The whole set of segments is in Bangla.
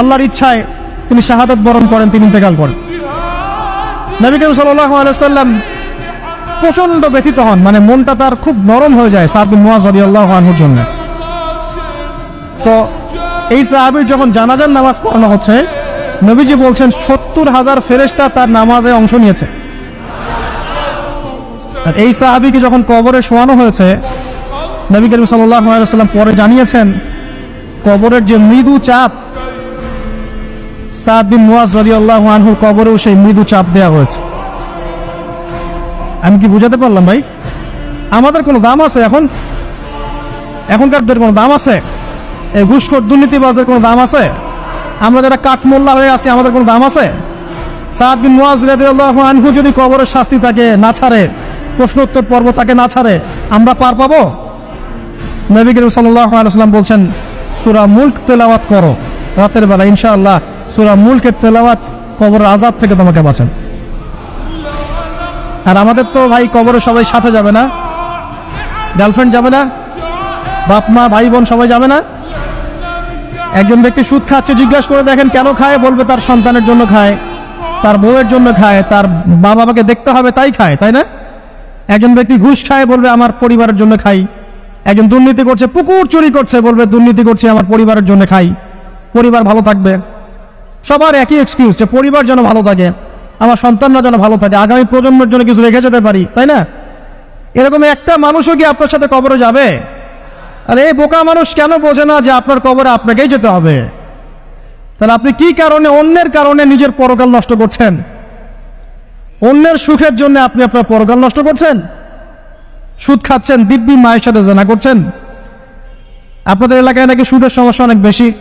আল্লাহর ইচ্ছায় তিনি শাহাদাত বরণ করেন, তিনি ইন্তেকাল করেন। নবী করিম সাল্লাল্লাহু আলাইহি সাল্লাম প্রচণ্ড ব্যথিত হন মানে মনটা তার খুব নরম হয়ে যায় সাহাবি মুয়াজ রাদিয়াল্লাহু আনহুর জন্য। তো এই সাহাবীর যখন জানাজার নামাজ পড়ানো হচ্ছে, নবীজি বলছেন, সত্তর হাজার ফেরেশতা তার নামাজে অংশ নিয়েছে। আর এই সাহাবীকে যখন কবরে শোয়ানো হয়েছে, নবী করিম সাল্লাল্লাহু আলাইহি সাল্লাম পরে জানিয়েছেন, কবরের যে মৃদু চাপ সাদ বিন মুয়াজ রাদিয়াল্লাহু আনহুর কবরেও সেই মৃদু চাপ দেওয়া হয়েছে। আমি কি বুঝাতে পারলাম ভাই? আমাদের কোনো দাম আছে এখন? এখনকারদের কোনো দাম আছে? এই ঘুষখোর দুর্নীতিবাজদের কোনো দাম আছে? আমরা যারা কাঠমোল্লা হয়ে আছি, আমাদের কোনো দাম আছে? সাদ বিন মুয়াজ রাদিয়াল্লাহু আনহু যদি কবরের শাস্তি তাকে না ছাড়ে প্রশ্ন উত্তর পর্ব তাকে না ছাড়ে, আমরা পার পাবো? নবী করিম সাল্লাল্লাহু আলাইহি ওয়াসাল্লাম বলছেন, সূরা মুলক তেলাওয়াত করো, রাতের বেলা ইনশাআল্লাহ সূরা মুলকের তেলাওয়াত কবরের আজাদ থেকে তোমাকে বাঁচান। আর আমাদের তো ভাই কবরে সবাই সাথে যাবে না। গার্লফ্রেন্ড যাবে না। বাপ, মা, ভাই, বোন সবাই যাবে না। একজন ব্যক্তি সুদ খাচ্ছে, জিজ্ঞাসা করে দেখেন কেন খায়? বলবে তার সন্তানের জন্য খায়, তার বউয়ের জন্য খায়, তার মা বাবাকে দেখতে হবে, তাই খায়, তাই না? একজন ব্যক্তি ঘুষ খায়, বলবে আমার পরিবারের জন্য খাই। একজন দুর্নীতি করছে, পুকুর চুরি করছে, বলবে দুর্নীতি করছে, আমার পরিবারের জন্য খাই। পরিবার ভালো থাকবে। সবার একই এক্সকিউজ যে পরিবার যেন ভালো থাকে, আমার সন্তানরা যেন ভালো থাকে। আগামী প্রজন্মের জন্য কিছু রেখে যেতে পারি, তাই না? এরকম একটা মানুষও কি আপনার সাথে কবরে যাবে? আর এই বোকা মানুষ কেন বোঝে না যে আপনার কবরে আপনাকেই যেতে হবে? তাহলে আপনি কি কারণে, অন্যের কারণে নিজের পরকাল নষ্ট করছেন? অন্যের সুখের জন্য আপনি আপনার পরকাল নষ্ট করছেন? সুদ খাচ্ছেন, দিব্যি মায়ের সাথে জানা করছেন? আপনাদের এলাকায় নাকি সুদের সমস্যা অনেক বেশি?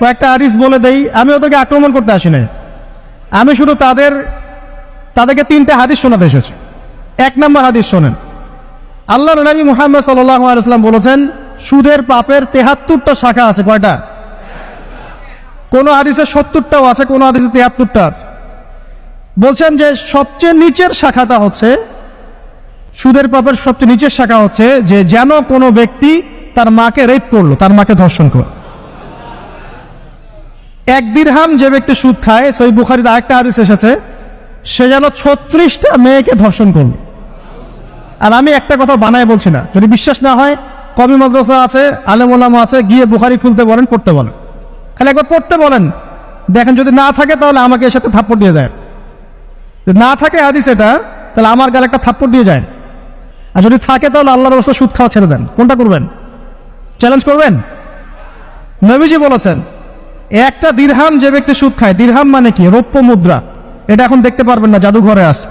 কয়েকটা আরিস বলে দেই, আমি ওদেরকে আক্রমণ করতে আসি নাই। আমি শুধু তাদের, তাদেরকে তিনটে হাদিস শোনাতে এসেছি। এক নম্বর হাদিস শোনেন। আল্লাহ নবী মুহাম্মদ সাল্লাহ বলেছেন, সুদের পাপের তেহাত্তরটা শাখা আছে, কয়টা? কোন হাদিসে সত্তরটাও আছে, কোন হাদিসে তেহাত্তরটা আছে। বলছেন যে সবচেয়ে নিচের শাখাটা হচ্ছে, সুদের পাপের সবচেয়ে নিচের শাখা হচ্ছে যে যেন কোনো ব্যক্তি তার মাকে রেপ করল, তার মাকে ধর্ষণ করল। এক দিরহাম যে ব্যক্তি সুদ খায়, সই বুখারিতে আরেকটা হাদিস এসেছে, সে যেন ছত্রিশটা মেয়েকে ধর্ষণ করল। আর আমি একটা কথা বানায় বলছি না। যদি বিশ্বাস না হয়, কবি মাদ্রাসা আছে, আলেম ওলামা আছে, গিয়ে বুখারি খুলতে বলেন, পড়তে বলেন। খালি একবার পড়তে বলেন। দেখেন, যদি না থাকে, তাহলে আমাকে এর সাথে থাপ্পড় দিয়ে যায়। যদি না থাকে হাদিস এটা, তাহলে আমার গালে একটা থাপ্পড় দিয়ে যায়। আর যদি থাকে, তাহলে আল্লাহর অবস্থা সুদ খাওয়া ছেড়ে দেন। কোনটা করবেন? চ্যালেঞ্জ করবেন? নবীজি বলেছেন একটা দীর্হাম যে ব্যক্তি সুদ খায়, দীর্হাম মানে কি? রৌপ্য মুদ্রা। এটা এখন দেখতে পারবেন না, জাদুঘরে আছে।